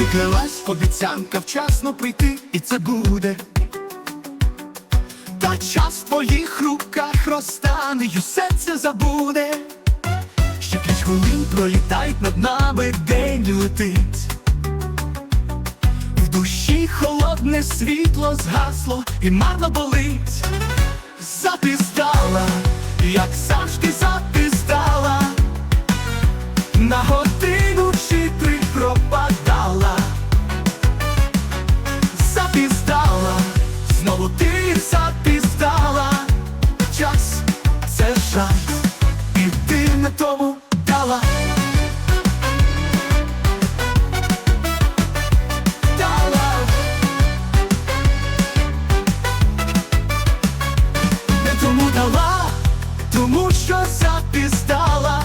Збулилась обіцянка вчасно прийти, і це буде. Та час в твоїх руках розтане, й усе це забуде. Ще п'ять хвилин пролітають над нами, день летить. В душі холодне світло згасло і марно болить. Тому дала. Дала. Не тому дала, тому що запіздала.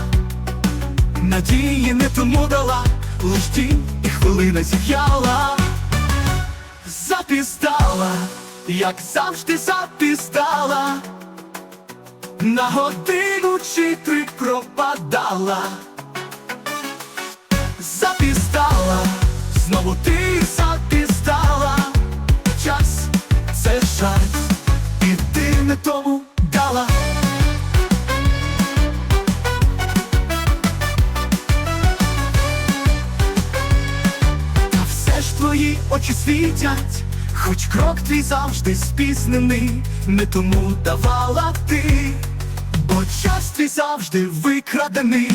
Надії не тому дала, лиш тінь і хвилина зів'яла. Запіздала, як завжди запіздала. На годину чи три пропадала. Запіздала, знову ти запіздала. Час це жаль, і ти не тому дала. Та все ж твої очі світять, хоч крок твій завжди спізнений, не тому давала ти, бо час твій завжди викрадений.